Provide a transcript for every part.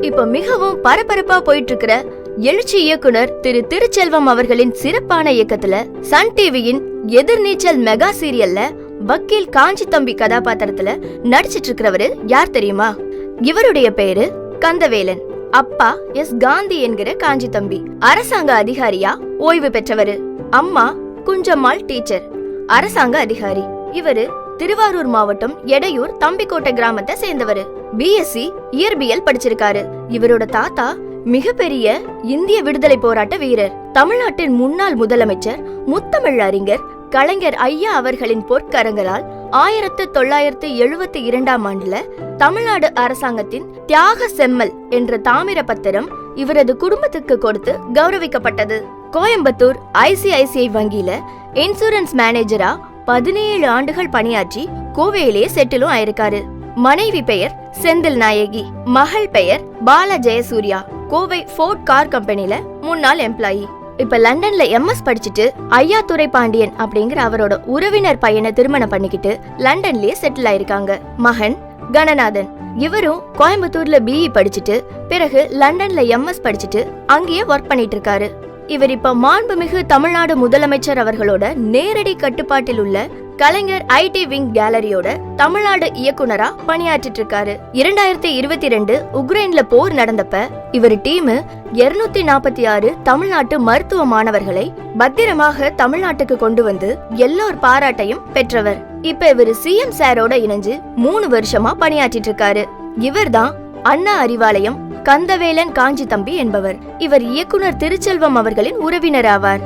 இப்ப மிகவும் பரபரப்பா போயிட்டு இருக்கிற எழுச்சி இயக்குனர் திரு திருச்செல்வம் அவர்களின் சிறப்பான இயக்கத்துல சன் டிவியின் எதிர்நீச்சல் மெகா சீரியல்ல வக்கீல் காஞ்சி தம்பி கதாபாத்திரத்துல நடிச்சிட்டு இருக்கிறவரு யார் தெரியுமா? இவருடைய பேரு கந்தவேலன். அப்பா எஸ் காந்தி என்கிற காஞ்சி தம்பி. அரசாங்க அதிகாரியா ஓய்வு பெற்றவரு. அம்மா குஞ்சம்மாள் டீச்சர். அரசாங்க அதிகாரி. இவரு திருவாரூர் மாவட்டம் எடையூர் தம்பிக்கோட்டை கிராமத்தை சேர்ந்தவரு. பிஎஸ்சி இயற்பியல் படிச்சிருக்காரு. இவரோட தாத்தா மிகப்பெரிய இந்திய விடுதலை போராட்ட வீரர். தமிழ்நாட்டின் முன்னாள் முதலமைச்சர் முத்தமிழ் அறிஞர் கலைஞர் ஐயா அவர்களின் பொற்கரங்களால் ஆயிரத்து தொள்ளாயிரத்து எழுபத்தி இரண்டாம் ஆண்டுல தமிழ்நாடு அரசாங்கத்தின் தியாக செம்மல் என்ற தாமிர பத்திரம் இவரது குடும்பத்துக்கு கொடுத்து கௌரவிக்கப்பட்டது. கோயம்புத்தூர் ஐசிஐசிஐ வங்கியில இன்சூரன்ஸ் மேனேஜரா பதினேழு ஆண்டுகள் பணியாற்றி கோவையிலேயே செட்டிலும் ஆயிருக்காரு. மனைவி பெயர் செந்தில் நாயகி மகள் பெயர் பால ஜெயசூர்யா. கோவை ஃபோர்ட் கார் கம்பெனில முன்னாள் எம்ப்ளாயி. இப்ப லண்டன்ல எம்எஸ் படிச்சுட்டு ஐயா துரை பாண்டியன் அப்படிங்கிற அவரோட உறவினர் பையனை திருமணம் பண்ணிக்கிட்டு லண்டன்லயே செட்டில் ஆயிருக்காங்க. மகன் கணநாதன். இவரும் கோயம்புத்தூர்ல பிஇ படிச்சுட்டு பிறகு லண்டன்ல எம்எஸ் படிச்சுட்டு அங்கேயே ஒர்க் பண்ணிட்டு இருக்காரு. இவர் இப்ப மாண்புமிகு தமிழ்நாடு முதலமைச்சர் அவர்களோட நேரடி கட்டுப்பாட்டில் உள்ள கலைஞர் ஐடி விங் கேலரியோட தமிழ்நாடு இயக்குனரா பணியாற்றிட்டு இருக்காரு. இரண்டாயிரத்தி இருபத்தி ரெண்டு உக்ரைன்ல போர் நடந்தப்ப இவர் டீம் இருநூத்தி நாற்பத்தி ஆறு தமிழ்நாட்டு மருத்துவ மாணவர்களை பத்திரமாக தமிழ்நாட்டுக்கு கொண்டு வந்து எல்லோர் பாராட்டையும் பெற்றவர். இப்ப இவர் சிஎம் சாரோட இணைஞ்சு மூணு வருஷமா பணியாற்றிட்டு இருக்காரு. இவர்தான் அண்ணா அறிவாலயம் கந்தவேலன் காஞ்சி தம்பி என்பவர். இவர் இயக்குனர் திருச்செல்வம் அவர்களின் உறவினர் ஆவார்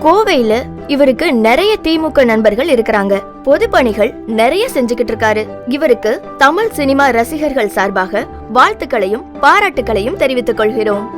கோவையில இவருக்கு நிறைய திமுக நண்பர்கள் இருக்கிறாங்க. பொது பணிகள் நிறைய செஞ்சுக்கிட்டு இருக்காரு. இவருக்கு தமிழ் சினிமா ரசிகர்கள் சார்பாக வாழ்த்துக்களையும் பாராட்டுக்களையும் தெரிவித்துக் கொள்கிறோம்.